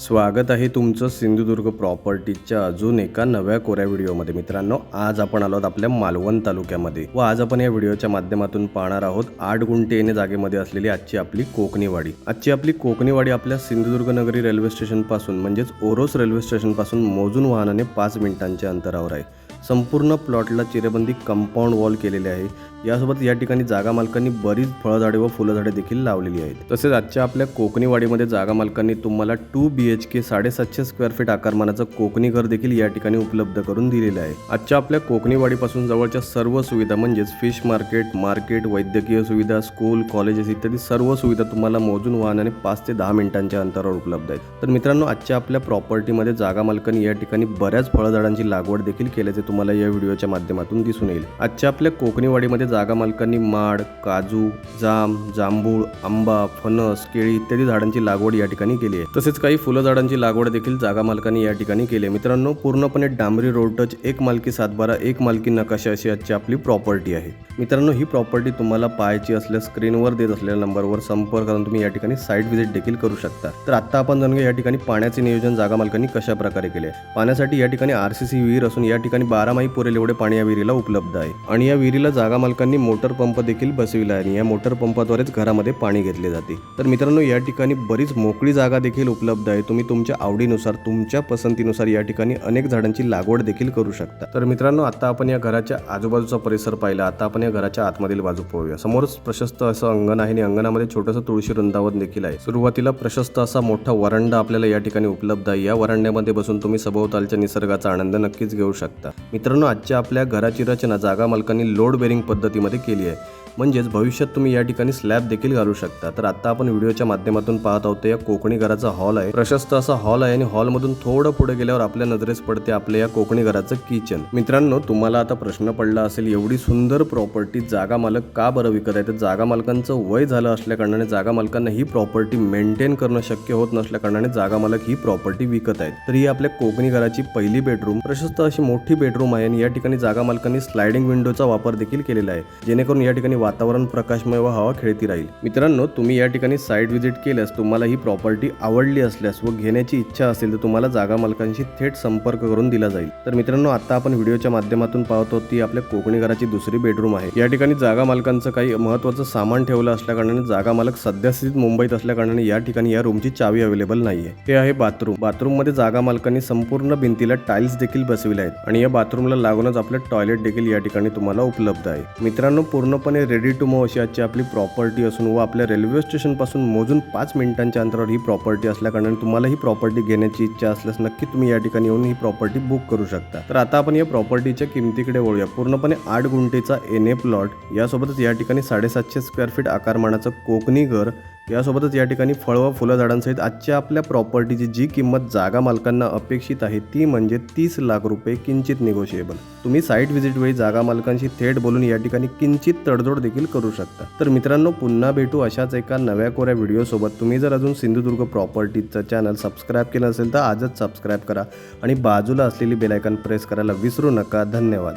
स्वागत आहे तुमचं सिंधुदुर्ग प्रॉपर्टीच्या अजून एका नव्या कोऱ्या व्हिडिओमध्ये. मित्रांनो आज आपण आलो आहोत आपल्या मालवण तालुक्यामध्ये व आज आपण या व्हिडिओच्या माध्यमातून पाहणार आहोत आठ गुंठे येणे जागेमध्ये असलेली आजची आपली कोकणीवाडी. आजची आपली कोकणीवाडी आपल्या सिंधुदुर्ग नगरी रेल्वे स्टेशनपासून म्हणजेच ओरोस रेल्वे स्टेशनपासून मोजून वाहनाने पाच मिनिटांच्या अंतरावर आहे. संपूर्ण प्लॉटला चिरेबंदी कंपाऊंड वॉल केलेले आहे. यासोबत या ठिकाणी जागा मालकांनी बरीच फळझाडे व फुलझाडे देखील लावलेली आहेत. तसेच आजच्या आपल्या कोकणी वाडीमध्ये जागा मालकांनी तुम्हाला टू बी एच के साडेसातशे स्क्वेअर फीट आकारमानाचं कोकणी घर देखील या ठिकाणी उपलब्ध करून दिलेलं आहे. आजच्या आपल्या कोकणी वाडीपासून जवळच्या सर्व सुविधा म्हणजेच फिश मार्केट मार्केट वैद्यकीय सुविधा स्कूल कॉलेजेस इत्यादी सर्व सुविधा तुम्हाला मोजून वाहनाने पाच ते दहा मिनिटांच्या अंतरावर उपलब्ध आहेत. तर मित्रांनो आजच्या आपल्या प्रॉपर्टीमध्ये जागा मालकांनी या ठिकाणी बऱ्याच फळझाडांची लागवड देखील केल्याचे तुम्हाला या व्हिडिओच्या माध्यमातून दिसून येईल. आजच्या आपल्या कोकणीवाडीमध्ये जागा मालकांनी माड काजू जाम जांभूळ आंबा फणस केळी इत्यादी झाडांची लागवड या ठिकाणी केली आहे. तसेच काही फुलं झाडांची लागवड देखील जागा मालकांनी या ठिकाणी केली आहे. मित्रांनो पूर्णपणे डांबरी रोड टच एक मालकी सातबारा एक मालकी नकाशा अशी आजची आपली प्रॉपर्टी आहे. मित्रांनो ही प्रॉपर्टी तुम्हाला पाहायची असल्यास स्क्रीनवर देत असलेल्या नंबरवर संपर्क करून तुम्ही या ठिकाणी साईट व्हिजिट देखील करू शकता. तर आता आपण जाणूया या ठिकाणी पाण्याचे नियोजन जागा मालकांनी कशा प्रकारे केले पाण्यासाठी या ठिकाणी आर विहीर असून या ठिकाणी बारामाही पुरेल एवढे पाणी या विहिरीला उपलब्ध आहे. आणि या विहिरीला जागा मालकांनी मोटर पंप देखील बसविला आहे आणि या मोटर पंपाद्वारेच घरामध्ये पाणी घेतले जाते. तर मित्रांनो या ठिकाणी बरीच मोकळी जागा देखील उपलब्ध आहे. तुम्ही तुमच्या आवडीनुसार तुमच्या पसंतीनुसार या ठिकाणी अनेक झाडांची लागवड देखील करू शकता. तर मित्रांनो आता आपण या घराच्या आजूबाजूचा परिसर पाहिला. आता आपण या घराच्या आतमधील बाजू पाहूया. समोरच प्रशस्त असं अंगण आहे आणि अंगणामध्ये छोटंसं तुळशी वृंदावन देखील आहे. सुरुवातीला प्रशस्त असा मोठा वरंडा आपल्याला या ठिकाणी उपलब्ध आहे. या वरंड्यामध्ये बसून तुम्ही सभोवतालच्या निसर्गाचा आनंद नक्कीच घेऊ शकता. मित्रांनो आजच्या आपल्या घराची रचना जागा मालकांनी लोड बेरिंग पद्धतीमध्ये केली आहे. म्हणजेच भविष्यात तुम्ही या ठिकाणी स्लॅब देखील घालू शकता. तर आता आपण व्हिडिओच्या माध्यमातून पाहत आहोत या कोकणी घराचा हॉल आहे. प्रशस्त असा हॉल आहे आणि हॉलमधून थोडं पुढे गेल्यावर आपल्या नजरेस पडते आपल्या या कोकणी घराचं किचन मित्रांनो तुम्हाला आता प्रश्न पडला असेल एवढी सुंदर प्रॉपर्टी जागा मालक का बरं विकत आहे? तर जागा मालकांचं वय झालं असल्या कारणाने जागा मालकांना ही प्रॉपर्टी मेंटेन करणं शक्य होत नसल्या कारणाने जागा मालक ही प्रॉपर्टी विकत आहेत. तर ही आपल्या कोकणी घराची पहिली बेडरूम प्रशस्त अशी मोठी बेडरूम आहे आणि या ठिकाणी जागा मालकांनी स्लायडिंग विंडोचा वापर देखील केलेला आहे. जेणेकरून या ठिकाणी वातावरण प्रकाशमय व हवा खेळती राहील. मित्रांनो तुम्ही या ठिकाणी साईट व्हिजिट केल्यास तुम्हाला ही प्रॉपर्टी आवडली असल्यास व घेण्याची इच्छा असेल तर तुम्हाला जागा मालकांशी थेट संपर्क करून दिला जाईल. तर मित्रांनो आता आपण व्हिडिओच्या माध्यमातून पाहतो ती आपल्या कोकणी घराची दुसरी बेडरूम आहे. या ठिकाणी जागा मालकांचं काही महत्वाचं सामान ठेवलं असल्याकारणाने जागा मालक सध्या स्थितीत मुंबईत असल्याकारणाने या ठिकाणी या रूमची चावी अवेलेबल नाहीये. हे आहे बाथरूम बाथरूममध्ये जागा मालकांनी संपूर्ण भिंतीला टाइल्स देखील बसविले आहेत आणि या बाथरूमला लागूनच आपलं टॉयलेट देखील या ठिकाणी तुम्हाला उपलब्ध आहे. मित्रांनो पूर्णपणे रेडी टू मूव अशी आजची आपली प्रॉपर्टी असून व आपल्या रेल्वे स्टेशनपासून मोजून पाच मिनिटांच्या अंतरावर ही प्रॉपर्टी असल्याकारणाने तुम्हाला ही प्रॉपर्टी घेण्याची इच्छा असल्यास नक्की तुम्ही या ठिकाणी येऊन ही प्रॉपर्टी बुक करू शकता. तर आता आपण या प्रॉपर्टीच्या किमतीकडे वळूया. पूर्णपणे आठ गुंठेचा एन ए प्लॉट यासोबतच या ठिकाणी साडेसातशे स्क्वेअर फीट आकारमानाचं कोकणी घर यासोबतच या ठिकाणी फळ व फुलं झाडांसहित आजच्या आपल्या प्रॉपर्टीची जी किंमत जागा मालकांना अपेक्षित आहे ती म्हणजे तीस लाख रुपये किंचित निगोशिएबल तुम्ही साईट व्हिजिटवेळी जागा मालकांशी थेट बोलून या ठिकाणी किंचित तडजोड देखील करू शकता. तर मित्रांनो पुन्हा भेटू अशाच एका नव्या कोऱ्या व्हिडिओसोबत तुम्ही जर अजून सिंधुदुर्ग प्रॉपर्टीचं चॅनल सबस्क्राईब केलं असेल तर आजच सबस्क्राईब करा आणि बाजूला असलेली बेलायकन प्रेस करायला विसरू नका. धन्यवाद.